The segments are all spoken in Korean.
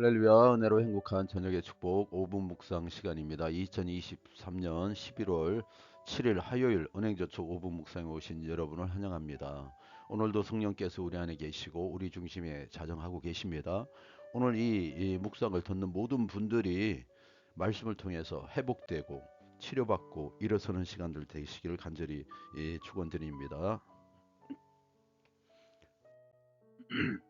할렐루야 은혜로 행복한 저녁의 축복 5분 묵상 시간입니다. 2023년 11월 7일 화요일 은행저축 5분 묵상에 오신 여러분을 환영합니다. 오늘도 성령께서 우리 안에 계시고 우리 중심에 자정하고 계십니다. 오늘 이, 이 묵상을 듣는 모든 분들이 말씀을 통해서 회복되고 치료받고 일어서는 시간들 되시기를 간절히 예, 축원드립니다.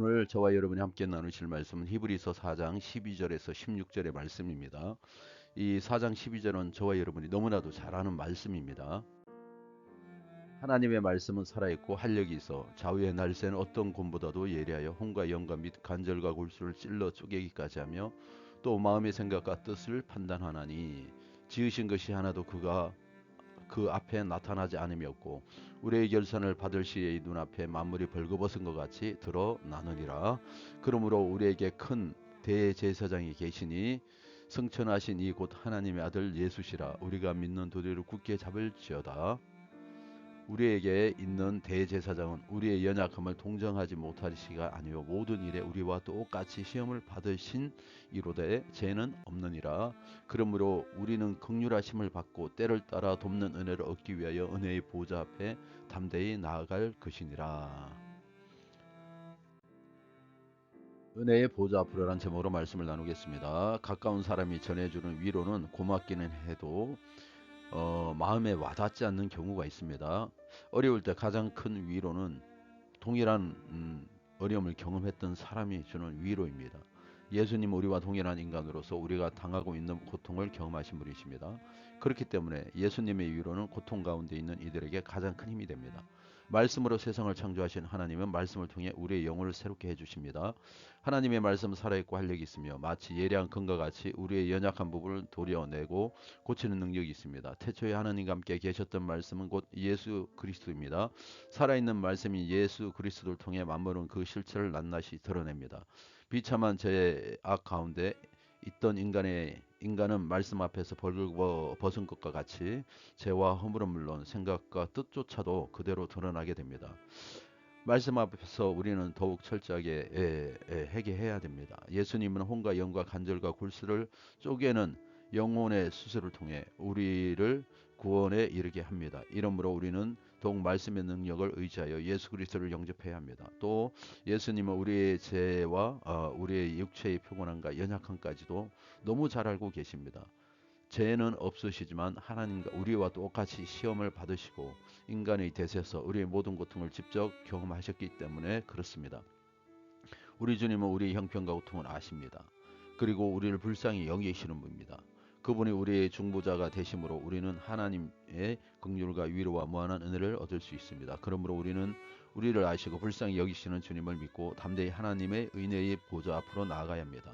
오늘 저와 여러분이 함께 나누실 말씀은 히브리서 4장 12절에서 16절의 말씀입니다. 이 4장 12절은 저와 여러분이 너무나도 잘 아는 말씀입니다. 하나님의 말씀은 살아있고 활력이 있어 좌우의 날새는 어떤 곰보다도 예리하여 혼과 영과 및 간절과 골수를 찔러 쪼개기까지 하며 또 마음의 생각과 뜻을 판단하나니 지으신 것이 하나도 그가 그 앞에 나타나지 않음이었고 우리의 결산을 받을 이 눈앞에 만물이 벌거벗은 것 같이 드러나느니라. 그러므로 우리에게 큰 대제사장이 계시니 성천하신 이 곧 하나님의 아들 예수시라. 우리가 믿는 도리를 굳게 잡을지어다 우리에게 있는 대제사장은 우리의 연약함을 동정하지 못하시가 아니요 모든 일에 우리와 똑같이 시험을 받으신 이로되 죄는 없느니라 그러므로 우리는 극률하심을 받고 때를 따라 돕는 은혜를 얻기 위하여 은혜의 보좌 앞에 담대히 나아갈 것이니라 은혜의 보좌 앞으로란 제목으로 말씀을 나누겠습니다. 가까운 사람이 전해주는 위로는 고맙기는 해도 어, 마음에 와닿지 않는 경우가 있습니다. 어려울 때 가장 큰 위로는 동일한 음, 어려움을 경험했던 사람이 주는 위로입니다. 예수님 우리와 동일한 인간으로서 우리가 당하고 있는 고통을 경험하신 분이십니다. 그렇기 때문에 예수님의 위로는 고통 가운데 있는 이들에게 가장 큰 힘이 됩니다. 말씀으로 세상을 창조하신 하나님은 말씀을 통해 우리의 영혼을 새롭게 해주십니다. 하나님의 말씀 살아있고 활력이 있으며 마치 예리한 금과 같이 우리의 연약한 부분을 도려내고 고치는 능력이 있습니다. 태초에 하나님과 함께 계셨던 말씀은 곧 예수 그리스도입니다. 살아있는 말씀인 예수 그리스도를 통해 만물은 그 실체를 낱낱이 드러냅니다. 비참한 죄악 가운데 있던 인간의 인간은 말씀 앞에서 벌거 벗은 것과 같이 죄와 허물은 물론 생각과 뜻조차도 그대로 드러나게 됩니다. 말씀 앞에서 우리는 더욱 철저하게 회개해야 됩니다. 예수님은 혼과 영과 간절과 굴수를 쪼개는 영혼의 수술을 통해 우리를 구원에 이르게 합니다. 이러므로 우리는 더욱 말씀의 능력을 의지하여 예수 그리스도를 영접해야 합니다. 또 예수님은 우리의 죄와 어, 우리의 육체의 피곤함과 연약함까지도 너무 잘 알고 계십니다. 죄는 없으시지만 하나님과 우리와 똑같이 시험을 받으시고 인간의 대세에서 우리의 모든 고통을 직접 경험하셨기 때문에 그렇습니다. 우리 주님은 우리의 형편과 고통을 아십니다. 그리고 우리를 불쌍히 여기시는 분입니다. 그분이 우리의 중보자가 되심으로 우리는 하나님의 긍휼과 위로와 무한한 은혜를 얻을 수 있습니다. 그러므로 우리는 우리를 아시고 불쌍히 여기시는 주님을 믿고 담대히 하나님의 은혜의 보좌 앞으로 나아가야 합니다.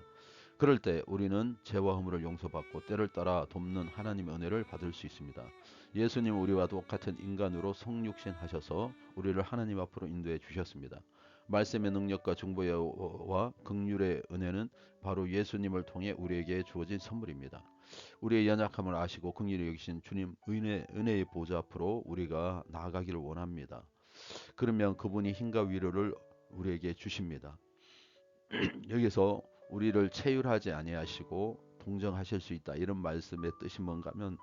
그럴 때 우리는 죄와 허물을 용서받고 때를 따라 돕는 하나님의 은혜를 받을 수 있습니다. 예수님 우리와 똑같은 인간으로 성육신 하셔서 우리를 하나님 앞으로 인도해 주셨습니다. 말씀의 능력과 중보와 극률의 은혜는 바로 예수님을 통해 우리에게 주어진 선물입니다. 우리의 연약함을 아시고 긍휼히 여기신 주님 은혜, 은혜의 보좌 앞으로 우리가 나아가기를 원합니다. 그러면 그분이 힘과 위로를 우리에게 주십니다. 여기서 우리를 체휼하지 아니하시고 동정하실 수 있다. 이런 말씀의 뜻이 뭔가 하면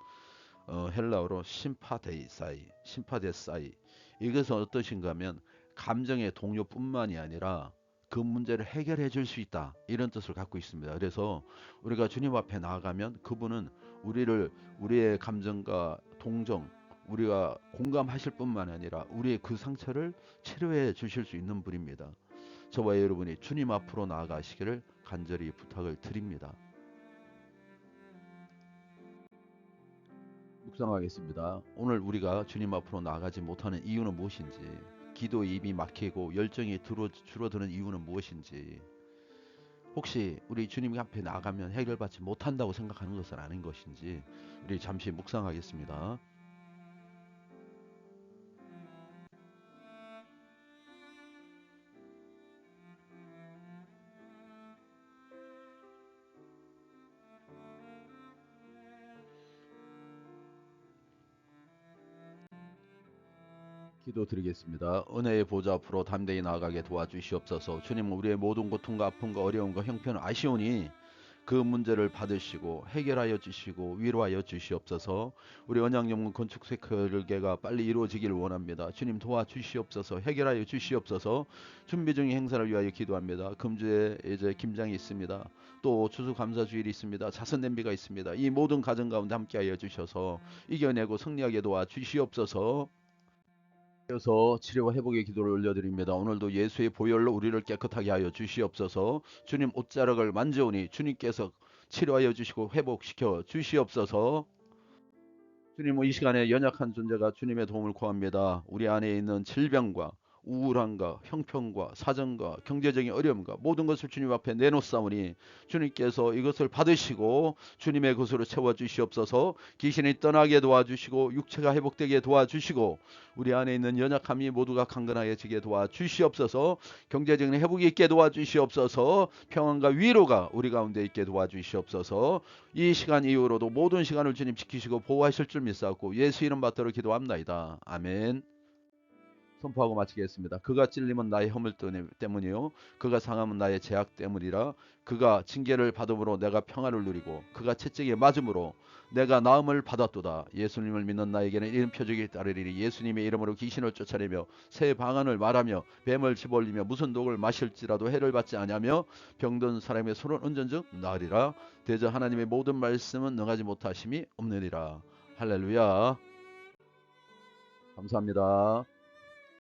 어, 헬라어로 심파데이사이, 심파데사이. 이것은 어떠신가 하면 감정의 동요뿐만이 아니라 그 문제를 해결해 줄 수 있다. 이런 뜻을 갖고 있습니다. 그래서 우리가 주님 앞에 나아가면 그분은 우리를 우리의 감정과 동정, 우리가 공감하실 뿐만 아니라 우리의 그 상처를 치료해 주실 수 있는 분입니다. 저와 여러분이 주님 앞으로 나아가시기를 간절히 부탁을 드립니다. 묵상하겠습니다. 오늘 우리가 주님 앞으로 나아가지 못하는 이유는 무엇인지 기도 입이 막히고 열정이 줄어드는 이유는 무엇인지 혹시 우리 주님 앞에 나가면 해결받지 못한다고 생각하는 것은 아닌 것인지 우리 잠시 묵상하겠습니다. 기도드리겠습니다. 은혜의 보좌 앞으로 담대히 나아가게 도와주시옵소서. 주님 우리의 모든 고통과 아픔과 어려움과 형편을 아시오니 그 문제를 받으시고 해결하여 주시고 위로하여 주시옵소서. 우리 언양연문 건축 세계가 빨리 이루어지길 원합니다. 주님 도와주시옵소서. 해결하여 주시옵소서. 준비 중인 행사를 위하여 기도합니다. 금주에 이제 김장이 있습니다. 또 추수감사주일이 있습니다. 자선 냄비가 있습니다. 이 모든 가정 가운데 함께하여 주셔서 이겨내고 승리하게 도와 주시옵소서. 이어서 치료와 회복의 기도를 올려드립니다. 오늘도 예수의 보혈로 우리를 깨끗하게 하여 주시옵소서. 주님 옷자락을 만져오니 주님께서 치료하여 주시고 회복시켜 주시옵소서. 주님 이 시간에 연약한 존재가 주님의 도움을 구합니다. 우리 안에 있는 질병과 우울함과 형편과 사정과 경제적인 어려움과 모든 것을 주님 앞에 내놓사오니 주님께서 이것을 받으시고 주님의 것으로 채워 주시옵소서. 귀신이 떠나게 도와주시고 육체가 회복되게 도와주시고 우리 안에 있는 연약함이 모두가 강건하게지게 도와주시옵소서. 경제적인 회복이 있게 도와주시옵소서. 평안과 위로가 우리 가운데 있게 도와주시옵소서. 이 시간 이후로도 모든 시간을 주님 지키시고 보호하실 줄 믿사옵고 예수 이름 받들어 기도합나이다. 아멘 선포하고 마치겠습니다. 그가 찔림은 나의 허물 때문이요 그가 상함은 나의 죄악 때문이라 그가 징계를 받음으로 내가 평안을 누리고 그가 채찍에 맞음으로 내가 나음을 받았도다. 예수님을 믿는 나에게는 이런 표적이 따르리니 예수님의 이름으로 귀신을 쫓아내며 새 방언을 말하며 뱀을 집어올리며 무슨 독을 마실지라도 해를 받지 아니하며 병든 사람의 손을 은전즉 나으리라. 대저 하나님의 모든 말씀은 능하지 못하심이 없느니라. 할렐루야. 감사합니다.